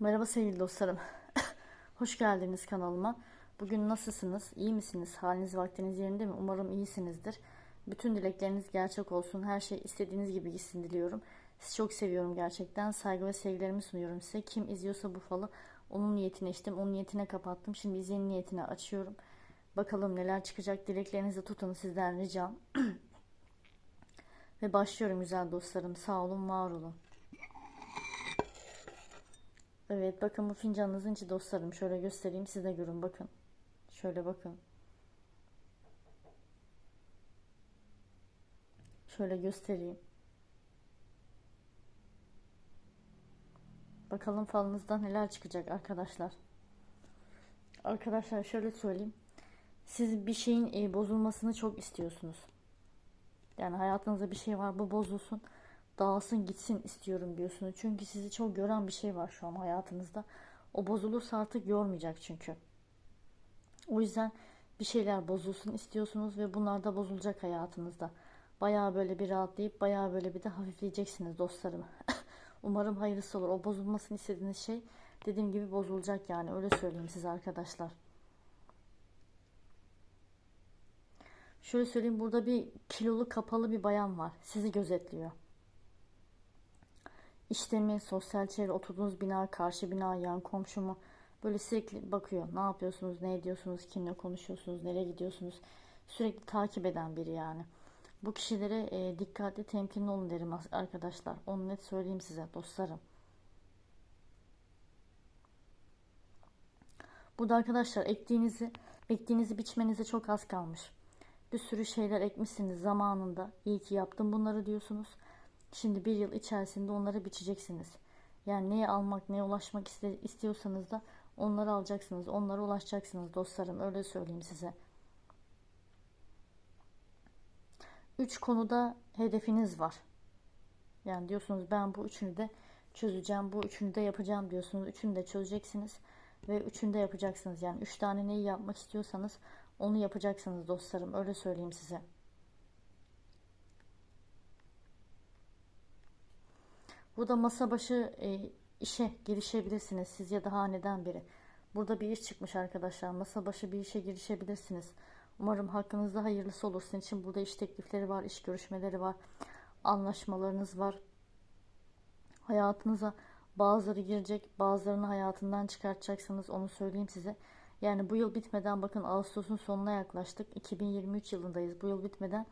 Merhaba sevgili dostlarım. Hoş geldiniz kanalıma. Bugün nasılsınız? İyi misiniz? Haliniz vaktiniz yerinde mi? Umarım iyisinizdir. Bütün dilekleriniz gerçek olsun. Her şey istediğiniz gibi gitsin diliyorum. Sizi çok seviyorum gerçekten. Saygı ve sevgilerimi sunuyorum size. Kim izliyorsa bu falı onun niyetine içtim. Onun niyetine kapattım. Şimdi izleyen niyetine açıyorum. Bakalım neler çıkacak. Dileklerinizi tutun sizden ricam. ve başlıyorum güzel dostlarım. Sağ olun, var olun. Evet bakın bu fincanınızın içi dostlarım. Şöyle göstereyim siz de görün bakın. Şöyle bakın. Şöyle göstereyim. Bakalım falınızdan neler çıkacak arkadaşlar. Arkadaşlar şöyle söyleyeyim. Siz bir şeyin e, bozulmasını çok istiyorsunuz. Yani hayatınızda bir şey var bu bozulsun dağılsın gitsin istiyorum diyorsunuz. Çünkü sizi çok gören bir şey var şu an hayatınızda. O bozulursa artık yormayacak çünkü. O yüzden bir şeyler bozulsun istiyorsunuz ve bunlar da bozulacak hayatınızda. Bayağı böyle bir rahatlayıp bayağı böyle bir de hafifleyeceksiniz dostlarım. Umarım hayırlısı olur. O bozulmasını istediğiniz şey dediğim gibi bozulacak yani öyle söyleyeyim size arkadaşlar. Şöyle söyleyeyim burada bir kilolu kapalı bir bayan var. Sizi gözetliyor. İşte mi, sosyal çevre, oturduğunuz bina, karşı bina, yan komşu mu? Böyle sürekli bakıyor. Ne yapıyorsunuz, ne ediyorsunuz, kimle konuşuyorsunuz, nereye gidiyorsunuz? Sürekli takip eden biri yani. Bu kişilere e, dikkatli, temkinli olun derim arkadaşlar. Onu net söyleyeyim size dostlarım. Burada arkadaşlar ektiğinizi, ektiğinizi biçmenize çok az kalmış. Bir sürü şeyler ekmişsiniz zamanında. İyi ki yaptım bunları diyorsunuz. Şimdi bir yıl içerisinde onları biçeceksiniz. Yani neye almak, neye ulaşmak istiyorsanız da onları alacaksınız. Onlara ulaşacaksınız dostlarım. Öyle söyleyeyim size. Üç konuda hedefiniz var. Yani diyorsunuz ben bu üçünü de çözeceğim. Bu üçünü de yapacağım diyorsunuz. Üçünü de çözeceksiniz. Ve üçünü de yapacaksınız. Yani üç tane neyi yapmak istiyorsanız onu yapacaksınız dostlarım. Öyle söyleyeyim size. Burada masa başı e, işe girişebilirsiniz siz ya da haneden biri. Burada bir iş çıkmış arkadaşlar. Masa başı bir işe girişebilirsiniz. Umarım hakkınızda hayırlısı olur. Sizin için burada iş teklifleri var, iş görüşmeleri var. Anlaşmalarınız var. Hayatınıza bazıları girecek, bazılarını hayatından çıkartacaksınız. Onu söyleyeyim size. Yani bu yıl bitmeden bakın Ağustos'un sonuna yaklaştık. 2023 yılındayız. Bu yıl bitmeden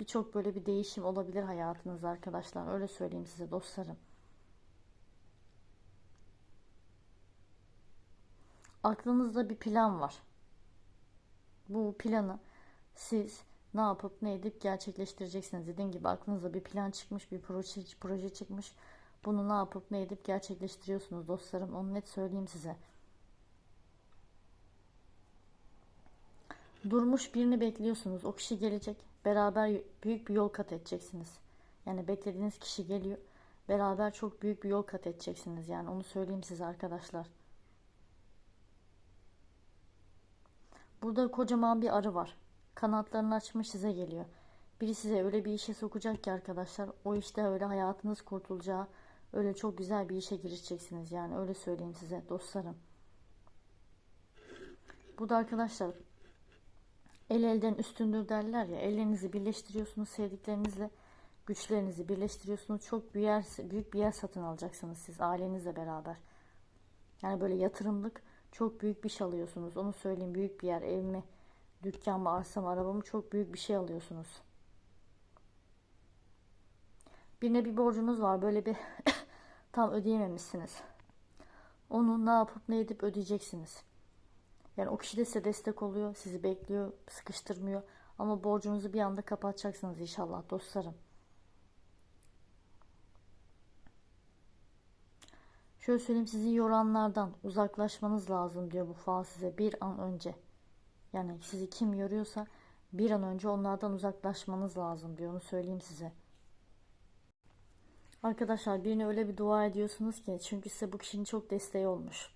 birçok böyle bir değişim olabilir hayatınızda arkadaşlar. Öyle söyleyeyim size dostlarım. Aklınızda bir plan var. Bu planı siz ne yapıp ne edip gerçekleştireceksiniz. Dediğim gibi aklınızda bir plan çıkmış, bir proje, proje çıkmış. Bunu ne yapıp ne edip gerçekleştiriyorsunuz dostlarım. Onu net söyleyeyim size. Durmuş birini bekliyorsunuz. O kişi gelecek. Beraber büyük bir yol kat edeceksiniz. Yani beklediğiniz kişi geliyor. Beraber çok büyük bir yol kat edeceksiniz. Yani onu söyleyeyim size arkadaşlar. Burada kocaman bir arı var. Kanatlarını açmış size geliyor. Biri size öyle bir işe sokacak ki arkadaşlar. O işte öyle hayatınız kurtulacağı, öyle çok güzel bir işe girişeceksiniz. Yani öyle söyleyeyim size dostlarım. Bu da arkadaşlar el elden üstündür derler ya. Ellerinizi birleştiriyorsunuz sevdiklerinizle. Güçlerinizi birleştiriyorsunuz. Çok bir yer, büyük bir yer satın alacaksınız siz ailenizle beraber. Yani böyle yatırımlık çok büyük bir şey alıyorsunuz. Onu söyleyeyim büyük bir yer ev mi, dükkan mı, arsa mı, araba mı çok büyük bir şey alıyorsunuz. Birine bir borcunuz var böyle bir tam ödeyememişsiniz. Onu ne yapıp ne edip ödeyeceksiniz. Yani o kişi de size destek oluyor, sizi bekliyor, sıkıştırmıyor. Ama borcunuzu bir anda kapatacaksınız inşallah dostlarım. Şöyle söyleyeyim sizi yoranlardan uzaklaşmanız lazım diyor bu fal size bir an önce. Yani sizi kim yoruyorsa bir an önce onlardan uzaklaşmanız lazım diyor onu söyleyeyim size. Arkadaşlar birine öyle bir dua ediyorsunuz ki çünkü size bu kişinin çok desteği olmuş.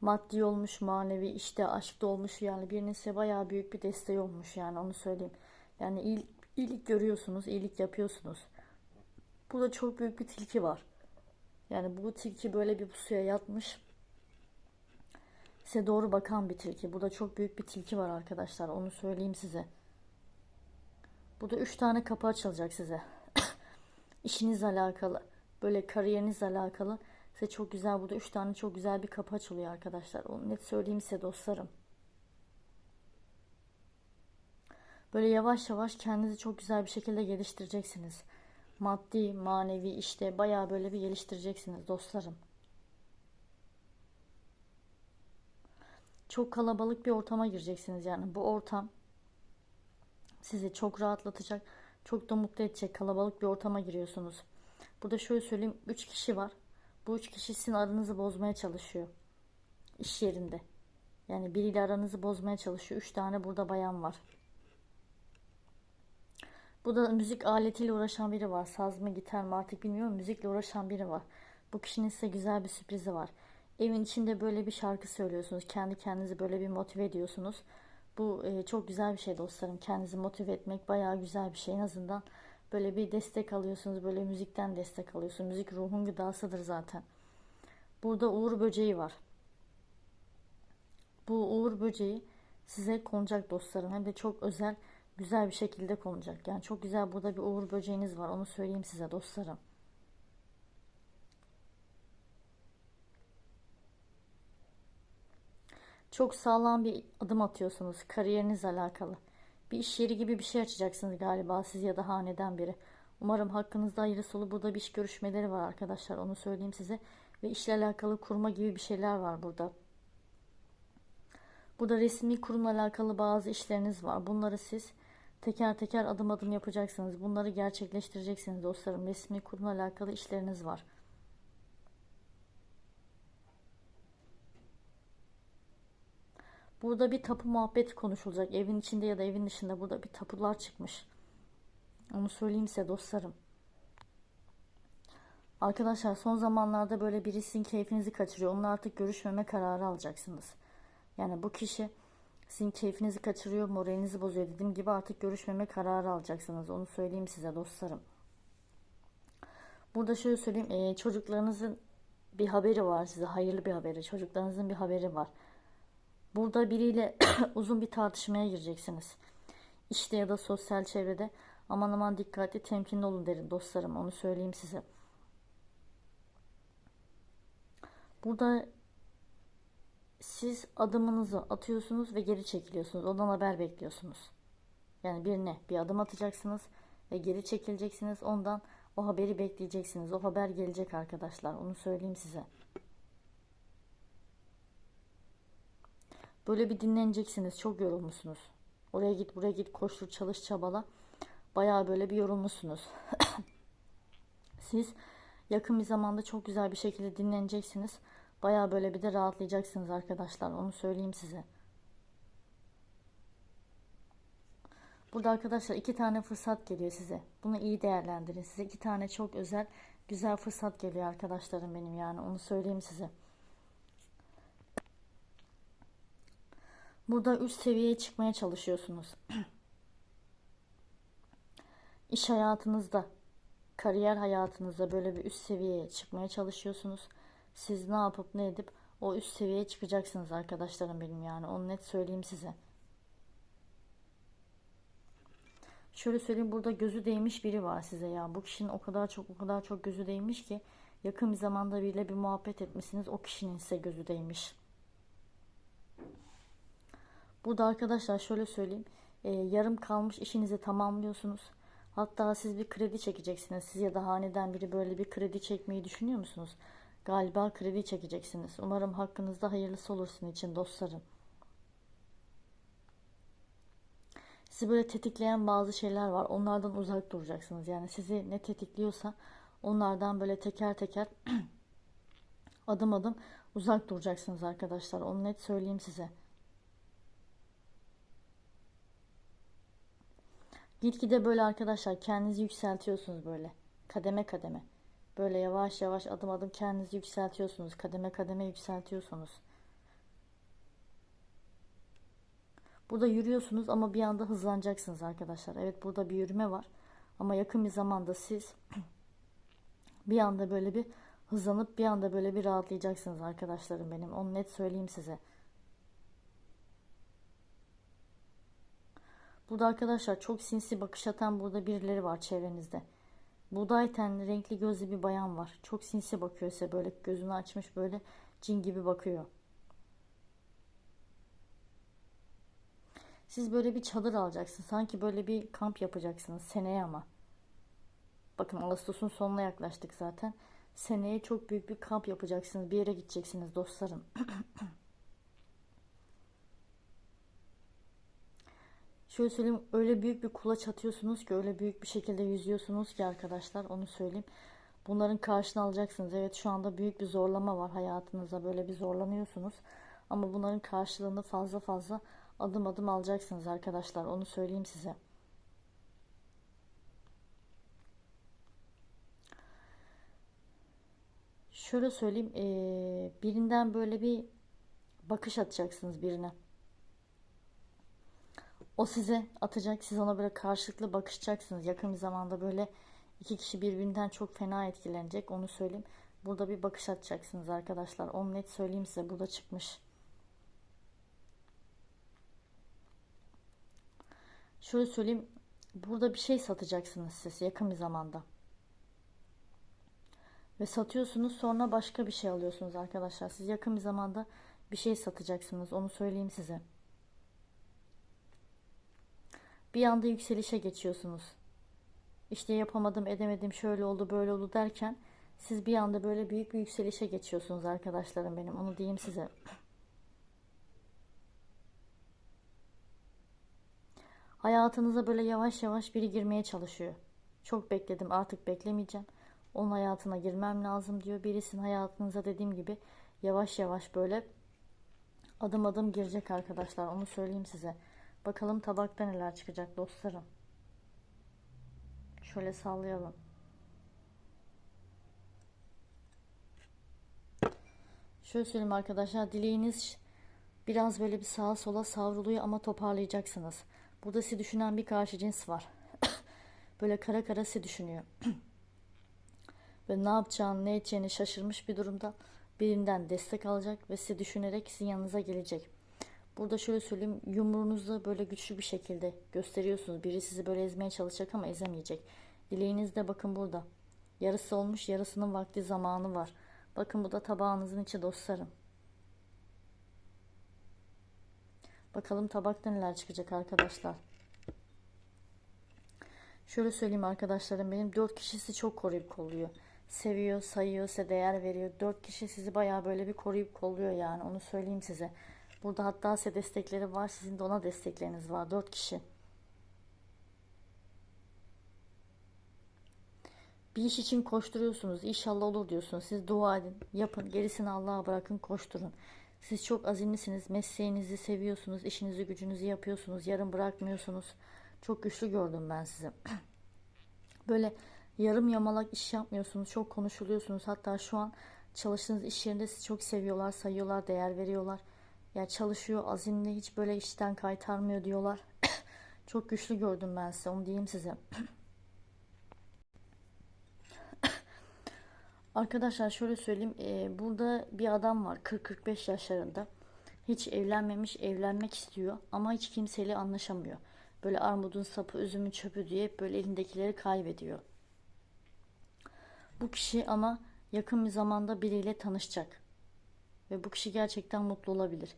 Maddi olmuş, manevi, işte aşkta olmuş yani birinin size bayağı büyük bir desteği olmuş yani onu söyleyeyim. Yani iyilik, görüyorsunuz, iyilik yapıyorsunuz. Burada çok büyük bir tilki var. Yani bu tilki böyle bir pusuya yatmış. Size doğru bakan bir tilki. Burada çok büyük bir tilki var arkadaşlar. Onu söyleyeyim size. Burada üç tane kapı açılacak size. İşinizle alakalı. Böyle kariyerinizle alakalı. Size çok güzel burada üç tane çok güzel bir kapı açılıyor arkadaşlar. Onu net söyleyeyim size dostlarım. Böyle yavaş yavaş kendinizi çok güzel bir şekilde geliştireceksiniz. Maddi, manevi işte bayağı böyle bir geliştireceksiniz dostlarım. Çok kalabalık bir ortama gireceksiniz yani. Bu ortam sizi çok rahatlatacak, çok da mutlu edecek kalabalık bir ortama giriyorsunuz. Burada şöyle söyleyeyim, 3 kişi var. Bu 3 kişi sizin aranızı bozmaya çalışıyor. İş yerinde. Yani biriyle aranızı bozmaya çalışıyor. 3 tane burada bayan var. Bu da müzik aletiyle uğraşan biri var. Saz mı, gitar mı artık bilmiyorum. Müzikle uğraşan biri var. Bu kişinin size güzel bir sürprizi var. Evin içinde böyle bir şarkı söylüyorsunuz. Kendi kendinizi böyle bir motive ediyorsunuz. Bu e, çok güzel bir şey dostlarım. Kendinizi motive etmek bayağı güzel bir şey. En azından böyle bir destek alıyorsunuz. Böyle müzikten destek alıyorsunuz. Müzik ruhun gıdasıdır zaten. Burada uğur böceği var. Bu uğur böceği size konacak dostlarım. Hem de çok özel, güzel bir şekilde konacak. Yani çok güzel burada bir uğur böceğiniz var. Onu söyleyeyim size dostlarım. Çok sağlam bir adım atıyorsunuz kariyerinizle alakalı. Bir iş yeri gibi bir şey açacaksınız galiba siz ya da haneden biri. Umarım hakkınızda hayırlısı olur. Burada bir iş görüşmeleri var arkadaşlar. Onu söyleyeyim size. Ve işle alakalı kurma gibi bir şeyler var burada. Burada resmi kurumla alakalı bazı işleriniz var. Bunları siz teker teker adım adım yapacaksınız. Bunları gerçekleştireceksiniz dostlarım. Resmi kurumla alakalı işleriniz var. Burada bir tapu muhabbeti konuşulacak. Evin içinde ya da evin dışında burada bir tapular çıkmış. Onu söyleyeyim size dostlarım. Arkadaşlar son zamanlarda böyle birisinin keyfinizi kaçırıyor. Onunla artık görüşmeme kararı alacaksınız. Yani bu kişi sizin keyfinizi kaçırıyor, moralinizi bozuyor. Dediğim gibi artık görüşmeme kararı alacaksınız. Onu söyleyeyim size dostlarım. Burada şöyle söyleyeyim. E, çocuklarınızın bir haberi var size. Hayırlı bir haberi. Çocuklarınızın bir haberi var. Burada biriyle uzun bir tartışmaya gireceksiniz. İşte ya da sosyal çevrede aman aman dikkatli temkinli olun derim dostlarım. Onu söyleyeyim size. Burada siz adımınızı atıyorsunuz ve geri çekiliyorsunuz. Ondan haber bekliyorsunuz. Yani bir ne? Bir adım atacaksınız ve geri çekileceksiniz. Ondan o haberi bekleyeceksiniz. O haber gelecek arkadaşlar. Onu söyleyeyim size. Böyle bir dinleneceksiniz. Çok yorulmuşsunuz. Oraya git buraya git koştur çalış çabala. Bayağı böyle bir yorulmuşsunuz. Siz yakın bir zamanda çok güzel bir şekilde dinleneceksiniz. Bayağı böyle bir de rahatlayacaksınız arkadaşlar. Onu söyleyeyim size. Burada arkadaşlar iki tane fırsat geliyor size. Bunu iyi değerlendirin. Size iki tane çok özel, güzel fırsat geliyor arkadaşlarım benim yani. Onu söyleyeyim size. Burada üst seviyeye çıkmaya çalışıyorsunuz. İş hayatınızda, kariyer hayatınızda böyle bir üst seviyeye çıkmaya çalışıyorsunuz. Siz ne yapıp ne edip o üst seviyeye çıkacaksınız arkadaşlarım benim yani. Onu net söyleyeyim size. Şöyle söyleyeyim burada gözü değmiş biri var size ya. Bu kişinin o kadar çok o kadar çok gözü değmiş ki yakın bir zamanda biriyle bir muhabbet etmişsiniz. O kişinin size gözü değmiş. Burada arkadaşlar şöyle söyleyeyim. E, yarım kalmış işinizi tamamlıyorsunuz. Hatta siz bir kredi çekeceksiniz. Siz ya da haneden biri böyle bir kredi çekmeyi düşünüyor musunuz? Galiba kredi çekeceksiniz. Umarım hakkınızda hayırlısı olur sizin için dostlarım. Sizi böyle tetikleyen bazı şeyler var. Onlardan uzak duracaksınız. Yani sizi ne tetikliyorsa onlardan böyle teker teker adım adım uzak duracaksınız arkadaşlar. Onu net söyleyeyim size. Gitgide böyle arkadaşlar kendinizi yükseltiyorsunuz böyle. Kademe kademe. Böyle yavaş yavaş adım adım kendinizi yükseltiyorsunuz. Kademe kademe yükseltiyorsunuz. Burada yürüyorsunuz ama bir anda hızlanacaksınız arkadaşlar. Evet burada bir yürüme var. Ama yakın bir zamanda siz bir anda böyle bir hızlanıp bir anda böyle bir rahatlayacaksınız arkadaşlarım benim. Onu net söyleyeyim size. Burada arkadaşlar çok sinsi bakış atan burada birileri var çevrenizde. Buğday tenli renkli gözlü bir bayan var. Çok sinsi bakıyor size böyle gözünü açmış böyle cin gibi bakıyor. Siz böyle bir çadır alacaksınız. Sanki böyle bir kamp yapacaksınız seneye ama. Bakın Ağustos'un sonuna yaklaştık zaten. Seneye çok büyük bir kamp yapacaksınız. Bir yere gideceksiniz dostlarım. Şöyle söyleyeyim öyle büyük bir kulaç atıyorsunuz ki öyle büyük bir şekilde yüzüyorsunuz ki arkadaşlar onu söyleyeyim. Bunların karşını alacaksınız. Evet şu anda büyük bir zorlama var hayatınızda böyle bir zorlanıyorsunuz. Ama bunların karşılığını fazla fazla adım adım alacaksınız arkadaşlar onu söyleyeyim size. Şöyle söyleyeyim birinden böyle bir bakış atacaksınız birine. O size atacak, siz ona böyle karşılıklı bakışacaksınız. Yakın bir zamanda böyle iki kişi birbirinden çok fena etkilenecek. Onu söyleyeyim. Burada bir bakış atacaksınız arkadaşlar. Onu net söyleyeyim size. Burada çıkmış. Şöyle söyleyeyim. Burada bir şey satacaksınız siz yakın bir zamanda. Ve satıyorsunuz sonra başka bir şey alıyorsunuz arkadaşlar. Siz yakın bir zamanda bir şey satacaksınız. Onu söyleyeyim size. Bir anda yükselişe geçiyorsunuz. İşte yapamadım, edemedim, şöyle oldu, böyle oldu derken siz bir anda böyle büyük bir yükselişe geçiyorsunuz arkadaşlarım benim. Onu diyeyim size. Hayatınıza böyle yavaş yavaş biri girmeye çalışıyor. Çok bekledim, artık beklemeyeceğim. Onun hayatına girmem lazım diyor. Birisinin hayatınıza dediğim gibi yavaş yavaş böyle adım adım girecek arkadaşlar. Onu söyleyeyim size. Bakalım tabakta neler çıkacak dostlarım. Şöyle sallayalım. Şöyle söyleyeyim arkadaşlar. Dileğiniz biraz böyle bir sağa sola savruluyor ama toparlayacaksınız. Burada sizi düşünen bir karşı cins var. böyle kara kara sizi düşünüyor. ve ne yapacağını ne edeceğini şaşırmış bir durumda birinden destek alacak ve sizi düşünerek sizin yanınıza gelecek. Burada şöyle söyleyeyim yumruğunuzu böyle güçlü bir şekilde gösteriyorsunuz. Biri sizi böyle ezmeye çalışacak ama ezemeyecek. Dileğiniz de bakın burada. Yarısı olmuş yarısının vakti zamanı var. Bakın bu da tabağınızın içi dostlarım. Bakalım tabakta neler çıkacak arkadaşlar. Şöyle söyleyeyim arkadaşlarım benim dört kişisi çok koruyup kolluyor. Seviyor, sayıyor, size değer veriyor. Dört kişi sizi bayağı böyle bir koruyup kolluyor yani onu söyleyeyim size. Burada hatta size destekleri var. Sizin de ona destekleriniz var. Dört kişi. Bir iş için koşturuyorsunuz. İnşallah olur diyorsunuz. Siz dua edin. Yapın. Gerisini Allah'a bırakın. Koşturun. Siz çok azimlisiniz. Mesleğinizi seviyorsunuz. işinizi gücünüzü yapıyorsunuz. Yarım bırakmıyorsunuz. Çok güçlü gördüm ben sizi. Böyle yarım yamalak iş yapmıyorsunuz. Çok konuşuluyorsunuz. Hatta şu an çalıştığınız iş yerinde sizi çok seviyorlar, sayıyorlar, değer veriyorlar. Ya çalışıyor azimli hiç böyle işten kaytarmıyor diyorlar. Çok güçlü gördüm ben size onu diyeyim size. Arkadaşlar şöyle söyleyeyim. E, burada bir adam var 40-45 yaşlarında. Hiç evlenmemiş evlenmek istiyor ama hiç kimseyle anlaşamıyor. Böyle armudun sapı üzümün çöpü diye böyle elindekileri kaybediyor. Bu kişi ama yakın bir zamanda biriyle tanışacak. Ve bu kişi gerçekten mutlu olabilir.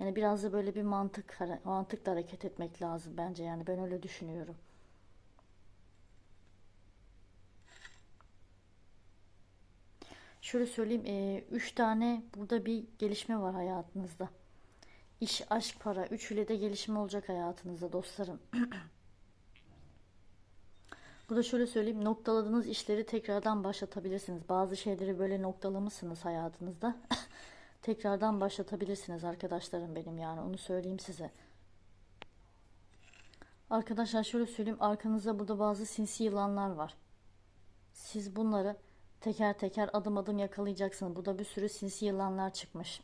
Yani biraz da böyle bir mantık mantıkla hareket etmek lazım bence yani ben öyle düşünüyorum. Şöyle söyleyeyim, e, üç tane burada bir gelişme var hayatınızda. İş, aşk, para, üçüyle de gelişme olacak hayatınızda dostlarım. Burada şöyle söyleyeyim, noktaladığınız işleri tekrardan başlatabilirsiniz. Bazı şeyleri böyle noktalamışsınız hayatınızda. tekrardan başlatabilirsiniz arkadaşlarım benim yani onu söyleyeyim size. Arkadaşlar şöyle söyleyeyim arkanızda burada bazı sinsi yılanlar var. Siz bunları teker teker adım adım yakalayacaksınız. Burada bir sürü sinsi yılanlar çıkmış.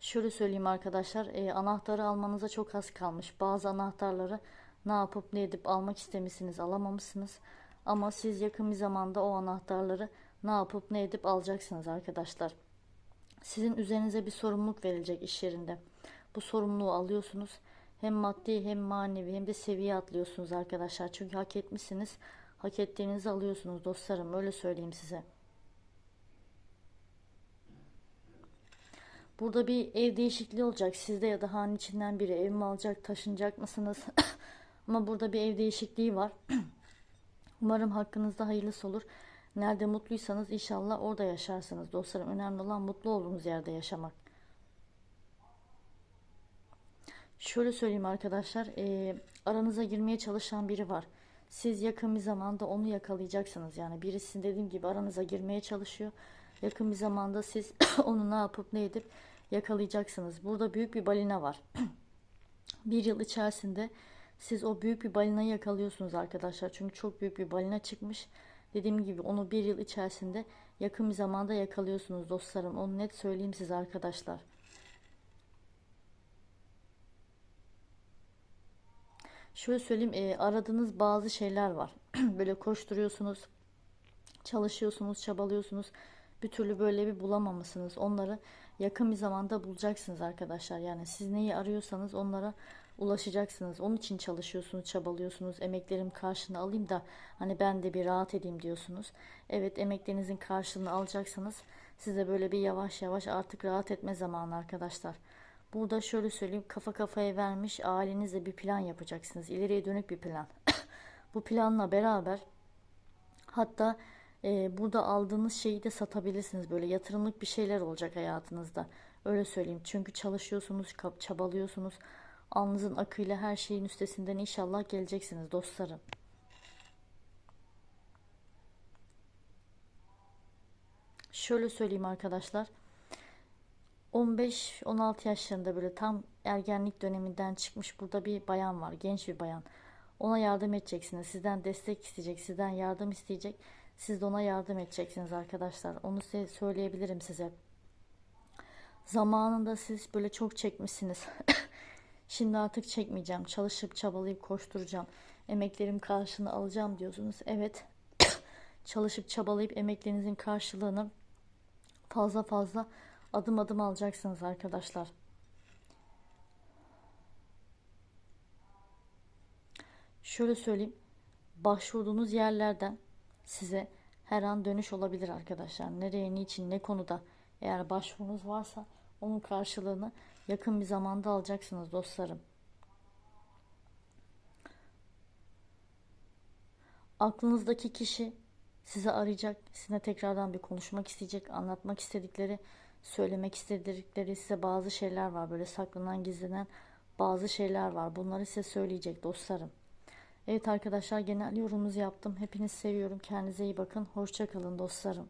Şöyle söyleyeyim arkadaşlar e, anahtarı almanıza çok az kalmış. Bazı anahtarları ne yapıp ne edip almak istemişsiniz alamamışsınız. Ama siz yakın bir zamanda o anahtarları ne yapıp ne edip alacaksınız arkadaşlar. Sizin üzerinize bir sorumluluk verilecek iş yerinde. Bu sorumluluğu alıyorsunuz. Hem maddi hem manevi hem de seviye atlıyorsunuz arkadaşlar. Çünkü hak etmişsiniz. Hak ettiğinizi alıyorsunuz dostlarım. Öyle söyleyeyim size. Burada bir ev değişikliği olacak. Sizde ya da han içinden biri ev mi alacak, taşınacak mısınız? Ama burada bir ev değişikliği var. Umarım hakkınızda hayırlısı olur. Nerede mutluysanız inşallah orada yaşarsınız dostlarım. Önemli olan mutlu olduğunuz yerde yaşamak. Şöyle söyleyeyim arkadaşlar. E, aranıza girmeye çalışan biri var. Siz yakın bir zamanda onu yakalayacaksınız. Yani birisi dediğim gibi aranıza girmeye çalışıyor. Yakın bir zamanda siz onu ne yapıp ne edip yakalayacaksınız. Burada büyük bir balina var. bir yıl içerisinde siz o büyük bir balinayı yakalıyorsunuz arkadaşlar. Çünkü çok büyük bir balina çıkmış. Dediğim gibi onu bir yıl içerisinde yakın bir zamanda yakalıyorsunuz dostlarım. Onu net söyleyeyim size arkadaşlar. Şöyle söyleyeyim e, aradığınız bazı şeyler var. böyle koşturuyorsunuz, çalışıyorsunuz, çabalıyorsunuz. Bir türlü böyle bir bulamamışsınız. Onları yakın bir zamanda bulacaksınız arkadaşlar. Yani siz neyi arıyorsanız onlara ulaşacaksınız. Onun için çalışıyorsunuz, çabalıyorsunuz. Emeklerim karşılığını alayım da hani ben de bir rahat edeyim diyorsunuz. Evet emeklerinizin karşılığını alacaksanız size böyle bir yavaş yavaş artık rahat etme zamanı arkadaşlar. Burada şöyle söyleyeyim kafa kafaya vermiş ailenizle bir plan yapacaksınız. İleriye dönük bir plan. Bu planla beraber hatta e, burada aldığınız şeyi de satabilirsiniz. Böyle yatırımlık bir şeyler olacak hayatınızda. Öyle söyleyeyim. Çünkü çalışıyorsunuz, çabalıyorsunuz. Alnınızın akıyla her şeyin üstesinden inşallah geleceksiniz dostlarım. Şöyle söyleyeyim arkadaşlar. 15-16 yaşlarında böyle tam ergenlik döneminden çıkmış burada bir bayan var. Genç bir bayan. Ona yardım edeceksiniz. Sizden destek isteyecek. Sizden yardım isteyecek. Siz de ona yardım edeceksiniz arkadaşlar. Onu size söyleyebilirim size. Zamanında siz böyle çok çekmişsiniz. Şimdi artık çekmeyeceğim. Çalışıp çabalayıp koşturacağım. Emeklerim karşılığını alacağım diyorsunuz. Evet. Çalışıp çabalayıp emeklerinizin karşılığını fazla fazla adım adım alacaksınız arkadaşlar. Şöyle söyleyeyim. Başvurduğunuz yerlerden size her an dönüş olabilir arkadaşlar. Nereye, niçin, ne konuda eğer başvurunuz varsa onun karşılığını yakın bir zamanda alacaksınız dostlarım. Aklınızdaki kişi sizi arayacak, sizinle tekrardan bir konuşmak isteyecek, anlatmak istedikleri, söylemek istedikleri size bazı şeyler var. Böyle saklanan, gizlenen bazı şeyler var. Bunları size söyleyecek dostlarım. Evet arkadaşlar genel yorumumuzu yaptım. Hepinizi seviyorum. Kendinize iyi bakın. Hoşçakalın dostlarım.